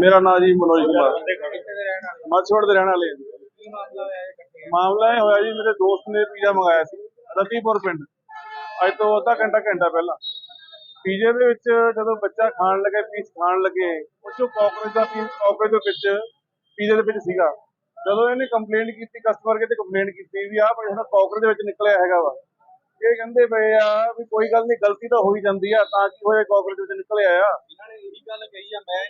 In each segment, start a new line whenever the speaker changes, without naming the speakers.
ਮੇਰਾ ਨਾਮ ਜੀ ਮਨੋਜ ਕੁਮਾਰ।
ਕਿੱਥੇ ਦੇ ਰਹਿਣ ਵਾਲੇ
ਹਾਂ ਜੀ।
ਮਾਮਲਾ ਇਹ
ਹੋਇਆ ਜੀ, ਮੇਰੇ ਦੋਸਤ ਨੇ ਪੀਜ਼ਾ ਮੰਗਾਇਆ ਸੀ, ਰਤੀਪੁਰ ਪਿੰਡ। ਅੱਜ ਤੋਂ ਅੱਧਾ ਘੰਟਾ ਘੰਟਾ ਪਹਿਲਾਂ। ਪੀਜ਼ੇ ਦੇ ਵਿੱਚ ਜਦੋਂ ਬੱਚਾ ਖਾਣ ਲੱਗੇ, ਪੀਸ ਖਾਣ ਲੱਗੇ ਉਹ ਚੋਂ ਕਾਕਰੋਚ ਦਾ ਪੀਸ ਕਾਕਰੋਚ ਦੇ ਵਿੱਚ ਪੀਜ਼ੇ ਦੇ ਵਿੱਚ ਸੀਗਾ। ਜਦੋਂ ਇਹਨੇ ਕੰਪਲੇਂਟ ਕੀਤੀ ਕਸਟਮਰ ਕੇ ਤੇ ਕੰਪਲੇਂਟ ਕੀਤੀ ਵੀ ਆਹ ਭਾਈ ਹੁਣ ਕਾਕਰੋਚ ਦੇ ਵਿੱਚ ਨਿਕਲਿਆ ਹੈਗਾ ਵਾ। ਇਹ ਕਹਿੰਦੇ ਪਏ ਆ ਵੀ ਕੋਈ ਗੱਲ ਨਹੀਂ ਗਲਤੀ ਤਾਂ ਹੋਈ ਜਾਂਦੀ ਆ ਤਾਂ ਕੀ ਹੋਇਆ ਕਾਕਰੋਚ ਵਿੱਚ ਨਿਕਲਿਆ ਆ?
ਇਹਨਾਂ ਨੇ ਇਹੀ ਗੱਲ ਕਹੀ ਆ ਮੈਂ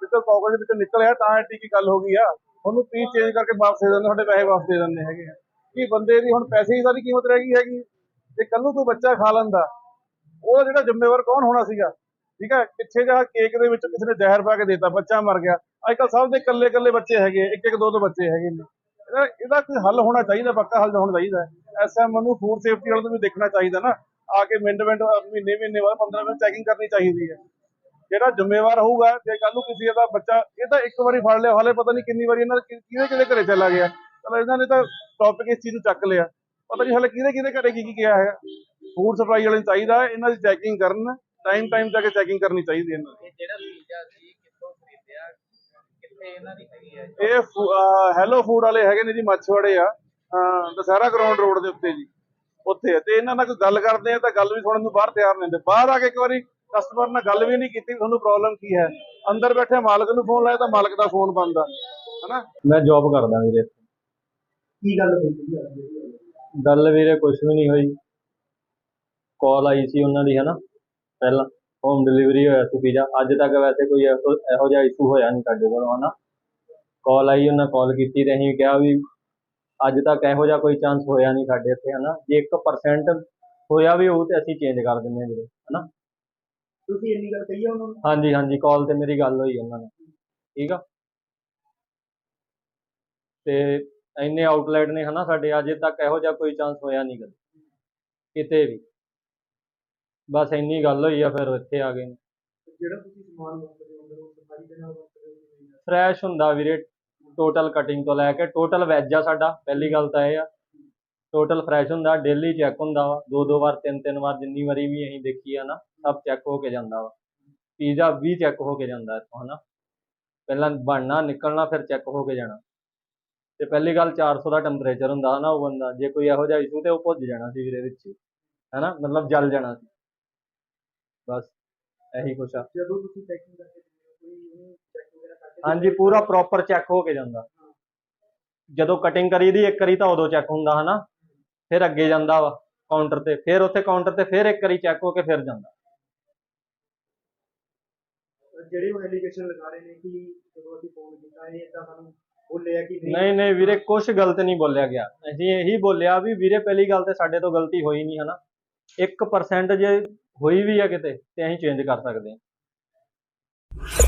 ਜਿੱਦੋਂ ਕਾਕਰੋਚ ਵਿੱਚ ਨਿਕਲਿਆ ਤਾਂ ਐਡੀ ਕੀ ਗੱਲ ਹੋ ਗਈ ਆ। ਉਹਨੂੰ ਪੀਸ ਚੇਂਜ ਕਰਕੇ ਵਾਪਸ ਦੇ ਦਿੰਦੇ ਤੁਹਾਡੇ ਪੈਸੇ ਵਾਪਸ ਦੇ ਦਿੰਦੇ ਹੈਗੇ ਆ। ਕੀ ਬੰਦੇ ਦੀ ਹੁਣ ਪੈਸੇ ਹੀ ਸਾਰੀ ਕੀਮਤ ਰਹਿ ਗਈ ਹੈਗੀ? ਤੇ ਕੱਲ ਨੂੰ ਕੋਈ ਬੱਚਾ ਖਾ ਲੈਂਦਾ ਉਹਦਾ ਜਿਹੜਾ ਜ਼ਿੰਮੇਵਾਰ ਕੌਣ ਹੋਣਾ ਸੀਗਾ? ਠੀਕ ਹੈ ਪਿੱਛੇ ਜਿਹਾ ਕੇਕ ਦੇ ਵਿੱਚ ਕਿਸੇ ਨੇ ਜ਼ਹਿਰ ਪਾ ਕੇ ਦੇਤਾ ਬੱਚਾ ਮਰ ਗਿਆ। ਅੱਜ ਕੱਲ ਸਭ ਦੇ ਇਕੱਲੇ ਇਕੱਲੇ ਬੱਚੇ ਹੈਗੇ ਇੱਕ ਇੱਕ ਦੋ ਦੋ ਬੱਚੇ ਹੈਗੇ ਨੇ। ਇਹਦਾ ਇਹਦਾ ਕੋਈ ਹੱਲ ਹੋਣਾ ਚਾਹੀਦਾ, ਪੱਕਾ ਹੱਲ ਹੋਣਾ ਚਾਹੀਦਾ। ਐਸਐਮ ਨੂੰ ਫੂਡ ਸੇਫਟੀ ਵਾਲੇ ਨੂੰ ਵੀ ਦੇਖਣਾ ਚਾਹੀਦਾ ਨਾ। ਆ ਕੇ ਮਿੰਟ ਮਿੰਟ, ਮਹੀਨੇ ਮਹੀਨੇ ਬਾਅਦ 15 ਮਿੰਟ ਚੈਕਿੰਗ ਕਰਨੀ ਚਾਹੀਦੀ ਹੈ। ਜਿਹੜਾ ਜ਼ਿੰਮੇਵਾਰ ਹੋਊਗਾ, ਜੇ ਕੱਲ ਨੂੰ ਕਿਸੇ ਦਾ ਬੱਚਾ, ਇਹ ਤਾਂ ਇੱਕ ਵਾਰੀ ਫੜ ਲਿਆ, ਹਾਲੇ ਪਤਾ ਨਹੀਂ ਕਿੰਨੀ ਵਾਰੀ ਇਹਨਾਂ ਕਿਹਦੇ ਕਿਹਦੇ ਘਰੇ ਚਲਾ ਗਿਆ। ਚਲੋ ਇਹਨਾਂ ਨੇ ਤਾਂ ਟੌਪਿਕ ਇਸ ਚੀਜ਼ ਨੂੰ ਚੱਕ ਲਿਆ। ਪਤਾ ਨਹੀਂ ਹਾਲੇ ਕਿਹਦੇ ਕਿਹਦੇ ਘਰੇ ਕੀ ਕੀ ਗਿਆ ਹੈ ਫੂਡ ਸਪਲਾਈ ਵਾਲੇ ਨੂੰ ਚਾਹੀਦਾ, ਇਹਨਾਂ ਦੀ ਚੈਕਿੰਗ ਕਰਨ ਟਾਈਮ ਟਾਈਮ ਤੱਕ ਚੈਕਿੰਗ ਕਰਨੀ ਚਾਹੀਦੀ ਹੈ ਇਹਨਾਂ ਦੀ।
ਜਿਹੜਾ ਪੀਜ਼ਾ ਸੀ ਕਿੱਥੋਂ ਖਰੀਦਿਆ ਕਿੱਥੇ ਇਹਨਾਂ ਦੀ ਹੈਗੀ ਹੈ
ਇਹ ਹੈਲੋ ਫੂਡ ਵਾਲੇ ਹੈਗੇ ਨੇ ਜੀ ਮੱਛਵਾੜੇ ਆ। ਦਸਹਿਰਾ ਗਰਾਊਂਡ ਰੋਡ ਦੇ ਉੱਤੇ ਜੀ ਉੱਥੇ। ਆ ਤੇ ਇਹਨਾਂ ਨਾਲ ਕੋਈ ਗੱਲ ਕਰਦੇ ਆ ਤਾਂ ਗੱਲ ਵੀ ਸੁਣਨ ਨੂੰ ਬਾਹਰ ਤਿਆਰ ਨਹੀਂ ਹੁੰਦੇ। ਬਾਹਰ ਆ ਕੇ ਇੱਕ ਵਾਰੀ ਕਸਟਮਰ ਨਾਲ ਗੱਲ ਵੀ ਨਹੀਂ ਕੀਤੀ ਤੁਹਾਨੂੰ ਪ੍ਰੋਬਲਮ ਕੀ ਹੈ? ਅੰਦਰ ਬੈਠੇ ਮਾਲਕ ਨੂੰ ਫੋਨ ਲਾਇਆ ਤਾਂ ਮਾਲਕ ਦਾ ਫੋਨ ਬੰਦ ਆ। ਹਨਾ?
ਮੈਂ ਜੌਬ ਕਰਦਾ ਵੀਰੇ।
ਕੀ ਗੱਲ ਹੋਈ?
ਗੱਲ ਵੀਰੇ ਕੁਝ ਵੀ ਨਹੀਂ ਹੋਈ। ਕਾਲ ਆਈ ਸੀ ਉਹਨਾਂ ਦੀ ਹਨਾ? ਪਹਿਲਾਂ। ਹੋਮ ਡਿਲੀਵਰੀ ਹੋਇਆ ਸੀ ਪੀਜ਼ਾ ਅੱਜ ਤੱਕ ਵੈਸੇ ਕੋਈ ਇਹੋ ਇਹੋ ਜਿਹਾ ਇਸ਼ੂ ਹੋਇਆ ਨਹੀਂ ਸਾਡੇ ਕੋਲ ਹਨਾ। ਕਾਲ ਆਈ ਉਹਨਾਂ ਕਾਲ ਕੀਤੀ ਤੇ ਅਸੀਂ ਕਿਹਾ ਵੀ ਅੱਜ ਤੱਕ ਇਹੋ ਜਿਹਾ ਕੋਈ ਚਾਂਸ ਹੋਇਆ ਨਹੀਂ ਸਾਡੇ ਇੱਥੇ ਹਨਾ। ਜੇ 1% ਹੋਇਆ ਵੀ ਹੋਊ ਤੇ ਅਸੀਂ ਚੇਂਜ ਕਰ ਦਿੰਦੇ ਹਾਂ ਵੀਰੇ ਹਨਾ।
ਤੁਸੀਂ ਇੰਨੀ ਗੱਲ ਕਹੀ ਆ ਉਹਨਾਂ ਨੂੰ?
ਹਾਂਜੀ ਹਾਂਜੀ ਕਾਲ ਤੇ ਮੇਰੀ ਗੱਲ ਹੋਈ ਉਹਨਾਂ ਨਾਲ ਠੀਕ ਆ। ਤੇ ਇੰਨੇ ਆਊਟਲੈਟ ਨੇ ਹਨਾ ਸਾਡੇ। ਅਜੇ ਤੱਕ ਇਹੋ ਜਿਹਾ ਕੋਈ ਚਾਂਸ ਹੋਇਆ ਨਹੀਂ ਕਦੇ ਕਿਤੇ ਵੀ। ਬਸ ਇੰਨੀ ਗੱਲ ਹੋਈ ਆ ਫਿਰ ਇੱਥੇ ਆ ਗਏ
ਜਿਹੜਾ ਤੁਸੀਂ ਸਮਾਨ ਵਰਤਦੇ ਹੋ ਅੰਦਰ ਉਹ ਸਫ਼ਾਈ ਦੇ ਨਾਲ ਵਰਤਦੇ ਹੋ
ਫਰੈਸ਼ ਹੁੰਦਾ ਵੀਰੇ ਟੋਟਲ ਕਟਿੰਗ ਤੋਂ ਲੈ ਕੇ ਟੋਟਲ ਵੈਜ ਆ ਸਾਡਾ ਪਹਿਲੀ ਗੱਲ ਤਾਂ ਇਹ ਆ। ਟੋਟਲ ਫਰੈਸ਼ ਹੁੰਦਾ ਡੇਲੀ ਚੈੱਕ ਹੁੰਦਾ ਵਾ। ਦੋ ਦੋ ਵਾਰ ਤਿੰਨ ਤਿੰਨ ਵਾਰ ਜਿੰਨੀ ਵਾਰੀ ਵੀ ਅਸੀਂ ਦੇਖੀ ਆ ਨਾ ਸਭ ਚੈੱਕ ਹੋ ਕੇ ਜਾਂਦਾ ਵਾ। ਪੀਜ਼ਾ ਵੀ ਚੈੱਕ ਹੋ ਕੇ ਜਾਂਦਾ ਇੱਥੋਂ ਹਨਾ। ਪਹਿਲਾਂ ਬਣਨਾ ਨਿਕਲਣਾ ਫਿਰ ਚੈੱਕ ਹੋ ਕੇ ਜਾਣਾ। ਤੇ ਪਹਿਲੀ ਗੱਲ 400 ਦਾ ਟੈਂਪਰੇਚਰ ਹੁੰਦਾ ਹਨਾ ਉਹ ਬੰਦਾ ਜੇ ਕੋਈ ਇਹੋ ਜਿਹਾ ਇਸ਼ੂ ਤੇ ਉਹ ਭੁੱਜ ਜਾਣਾ ਸੀ ਵੀਰੇ ਵਿੱਚ ਹੀ, ਹਨਾ ਮਤਲਬ ਜਲ ਜਾਣਾ ਸੀ। ਬਸ ਇਹੀ ਕੁਛ ਆ।
ਜਦੋਂ ਤੁਸੀਂ ਪੈਕਿੰਗ ਕਰਕੇ ਕੋਈ ਚੈੱਕ ਵਗੈਰਾ ਕਰਕੇ
ਹਾਂਜੀ ਪੂਰਾ ਪ੍ਰੋਪਰ ਚੈੱਕ ਹੋ ਕੇ ਜਾਂਦਾ। ਜਦੋਂ ਕਟਿੰਗ ਕਰੀਦੀ ਇੱਕ ਵਾਰੀ ਤਾਂ ਉਦੋਂ ਚੈੱਕ ਹੁੰਦਾ ਹਨਾ? ਫਿਰ ਅੱਗੇ ਜਾਂਦਾ ਵਾ ਕਾਊਂਟਰ ਤੇ। ਫਿਰ ਉੱਥੇ ਕਾਊਂਟਰ ਤੇ ਫਿਰ ਇੱਕ ਵਾਰੀ ਚੈੱਕ ਹੋ ਕੇ ਫਿਰ ਜਾਂਦਾ।
ਜਿਹੜੇ ਉਹ ਐਲੀਗੇਸ਼ਨ ਲਗਾ ਰਹੇ ਨੇ ਕਿ ਜਦੋਂ ਅਸੀਂ ਫੋਨ ਕੀਤਾ ਇਹ ਇਦਾਂ ਸਾਨੂੰ ਬੋਲਿਆ ਕਿ ਨਹੀਂ?
ਨਹੀਂ ਨਹੀਂ ਵੀਰੇ ਕੁਝ ਗਲਤ ਨਹੀਂ ਬੋਲਿਆ ਗਿਆ। ਅਸੀਂ ਇਹੀ ਬੋਲਿਆ ਵੀ ਵੀਰੇ ਪਹਿਲੀ ਗੱਲ ਤੇ ਸਾਡੇ ਤੋਂ ਗਲਤੀ ਹੋਈ ਨਹੀਂ ਹਨਾ? 1% ਜੇ ਹੋਈ ਵੀ ਆ ਕਿਤੇ ਤੇ ਅਸੀਂ ਚੇਂਜ ਕਰ ਸਕਦੇ ਹਾਂ।